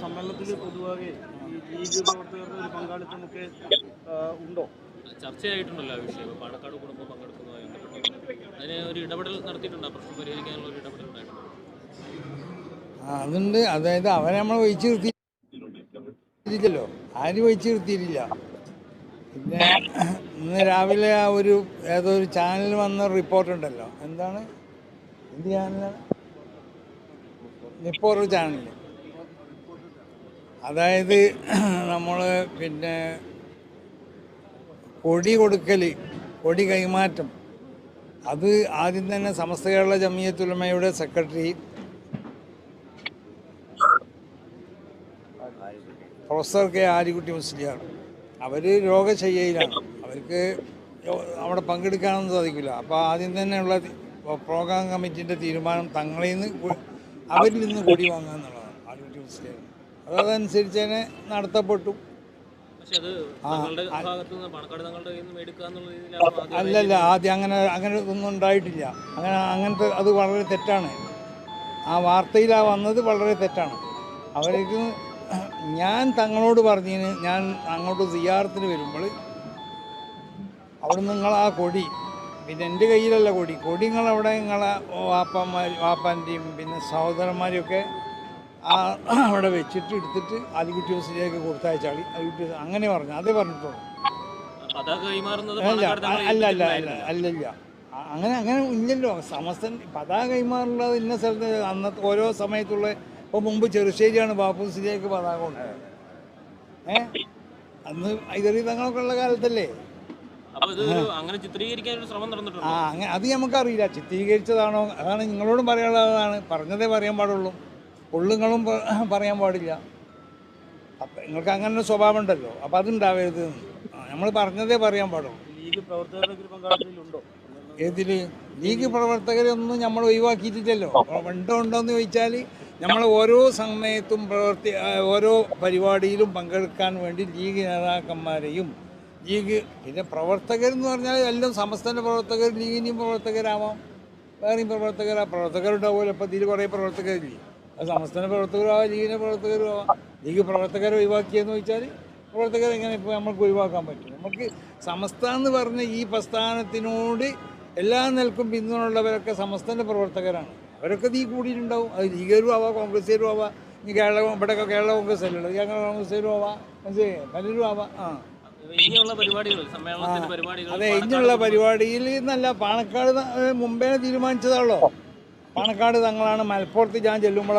സമ്മേളനത്തിൽ പൊതുവാകെ ഈ ലീഗ് പ്രവർത്തകരുടെ ഒരു പങ്കാളിത്തമൊക്കെ ഉണ്ടോ? ചർച്ചയായിട്ടുണ്ടല്ലോ ആ വിഷയം. പാലക്കാട് കുടുംബം പങ്കെടുക്കുന്നതായി അതിന് ഒരു ഇടപെടൽ നടത്തിയിട്ടുണ്ടോ? പ്രശ്നം പരിഹരിക്കാനുള്ള ഒരു ഇടപെടൽ ഉണ്ടായിട്ടുണ്ടോ? അതുണ്ട്. അതായത് അവരെ നമ്മൾ വഹിച്ചു നിർത്തിയില്ലല്ലോ ആരും വഹിച്ചു നിർത്തിയിട്ടില്ല. പിന്നെ ഇന്ന് രാവിലെ ആ ഒരു ഏതോ ഒരു ചാനൽ വന്ന റിപ്പോർട്ട് ഉണ്ടല്ലോ. എന്താണ്? എന്ത് ചാനലാണ്? നിപ്പോർ ചാനൽ അതായത് നമ്മൾ പിന്നെ കൊടി കൊടുക്കൽ കൊടി കൈമാറ്റം. അത് ആദ്യം തന്നെ സമസ്ത കേരള ജമിയത്തുലമയുടെ സെക്രട്ടറി പ്രൊഫസർ കെ ആലിക്കുട്ടി മുസ്ലിയാണ്. അവർ രോഗശയ്യയിലാണ് അവർക്ക് അവിടെ പങ്കെടുക്കാനൊന്നും സാധിക്കില്ല. അപ്പോൾ ആദ്യം തന്നെയുള്ള പ്രോഗ്രാം കമ്മിറ്റിന്റെ തീരുമാനം തങ്ങളിൽ നിന്ന് അവരിൽ നിന്ന് കൂടി വാങ്ങുക എന്നുള്ളതാണ്. ആലിക്കുട്ടി മുസ്ലിയാർ അത് അതനുസരിച്ച് തന്നെ നടത്തപ്പെട്ടു അല്ലല്ല ആദ്യം അങ്ങനെ അങ്ങനെ ഒന്നും ഉണ്ടായിട്ടില്ല. അങ്ങനെ അങ്ങനത്തെ അത് വളരെ തെറ്റാണ്. ആ വാർത്തയിലാ വന്നത് വളരെ തെറ്റാണ്. അവർക്ക് ഞാൻ തങ്ങളോട് പറഞ്ഞതിന് ഞാൻ അങ്ങോട്ട് സിയാറത്തിന് വരുമ്പോൾ അവിടെ നിങ്ങൾ ആ കൊടി. പിന്നെ എന്റെ കയ്യിലല്ല കൊടി. കൊടി നിങ്ങളവിടെ നിങ്ങളെ വാപ്പന്മാർ വാപ്പാന്റെയും പിന്നെ സഹോദരന്മാരെയൊക്കെ ആ അവിടെ വെച്ചിട്ട് എടുത്തിട്ട് അലിക്കുട്ടി ഹോസ്റ്റലിലേക്ക് കൊടുത്തയച്ചാളി. അലിക്കുട്ടി അങ്ങനെ പറഞ്ഞു. അതേ പറഞ്ഞിട്ടുള്ളൂ. അല്ല അല്ല അല്ല അല്ല അല്ലല്ല അങ്ങനെ അങ്ങനെ ഇല്ലല്ലോ. സമസ്തൻ പതാക കൈമാറുള്ളത് ഇന്ന സ്ഥലത്ത് അന്നത്തെ ഓരോ സമയത്തുള്ള ഇപ്പോൾ മുമ്പ് ചെറുശ്ശേരിയാണ് ബാപ്പുസിലേക്ക് പതാക ഉണ്ടായത് ഏ? അന്ന് ഇതറി തങ്ങളൊക്കെ ഉള്ള കാലത്തല്ലേ? അങ്ങനെ ചിത്രീകരിക്കാൻ ഒരു ശ്രമം ആ നടന്നിട്ടുണ്ടോ അങ്ങനെ അത് നമുക്കറിയില്ല. ചിത്രീകരിച്ചതാണോ? അതാണ് നിങ്ങളോടും പറയാനുള്ളതാണ്. പറഞ്ഞതേ പറയാൻ പാടുള്ളൂ. ഉള്ളുങ്ങളും പ- പറയാൻ പാടില്ല. അപ്പം നിങ്ങൾക്ക് അങ്ങനെ ഒരു സ്വഭാവം ഉണ്ടല്ലോ അപ്പം അതുണ്ടാവരുത്. നമ്മൾ പറഞ്ഞതേ പറയാൻ പാടുള്ളൂ. ലീഗ് പ്രവർത്തകരുടെ ഏതിൽ ലീഗ് പ്രവർത്തകരൊന്നും നമ്മൾ ഒഴിവാക്കിയിട്ടില്ലല്ലോ. ഉണ്ടോ ഉണ്ടോ എന്ന് ചോദിച്ചാൽ നമ്മൾ ഓരോ സമയത്തും പ്രവർത്തി ഓരോ പരിപാടിയിലും പങ്കെടുക്കാൻ വേണ്ടി ലീഗ് നേതാക്കന്മാരെയും ലീഗ് പിന്നെ പ്രവർത്തകരെന്ന് പറഞ്ഞാൽ എല്ലാം സമസ്തന്റെ പ്രവർത്തകർ ലീഗിന്റെയും പ്രവർത്തകരാവാം. വേറെയും പ്രവർത്തകരാ. പ്രവർത്തകരുണ്ടാവുമല്ലോ. അപ്പോൾ ഇതിൽ കുറേ പ്രവർത്തകരില്ലേ? അത് പ്രവർത്തകരോ പ്രവർത്തകരും ആവാം ലീഗിന്റെ പ്രവർത്തകരും ആവാം ലീഗ് പ്രവർത്തകരെ ഒഴിവാക്കിയെന്ന് ചോദിച്ചാൽ പ്രവർത്തകർ എങ്ങനെ ഇപ്പോൾ നമുക്ക് ഒഴിവാക്കാൻ പറ്റും. നമുക്ക് സമസ്ത എന്ന് പറഞ്ഞ ഈ പ്രസ്ഥാനത്തിനോട് എല്ലാ നിലക്കും പിന്തുണയുള്ളവരൊക്കെ സമസ്തന്റെ പ്രവർത്തകരാണ്. അവരൊക്കെ നീ കൂടിയിട്ടുണ്ടാവും. അത് ലീഗരും ആവാം കോൺഗ്രസ്സുകാരും ആവാം ഇനി കേരള ഇവിടെയൊക്കെ കേരള കോൺഗ്രസ് അല്ലല്ലോ കേരള കോൺഗ്രസ്സുകാരും ആവാം മനസ്സിലായി? പലരും ആവാം. ആ. അതെ ഇനിയുള്ള പരിപാടിയിൽ എന്നല്ല പാണക്കാട് മുമ്പേ തീരുമാനിച്ചതാണല്ലോ. പാണക്കാട് തങ്ങളാണ് മലപ്പുറത്ത് ഞാൻ ചെല്ലുമ്പോഴാണ്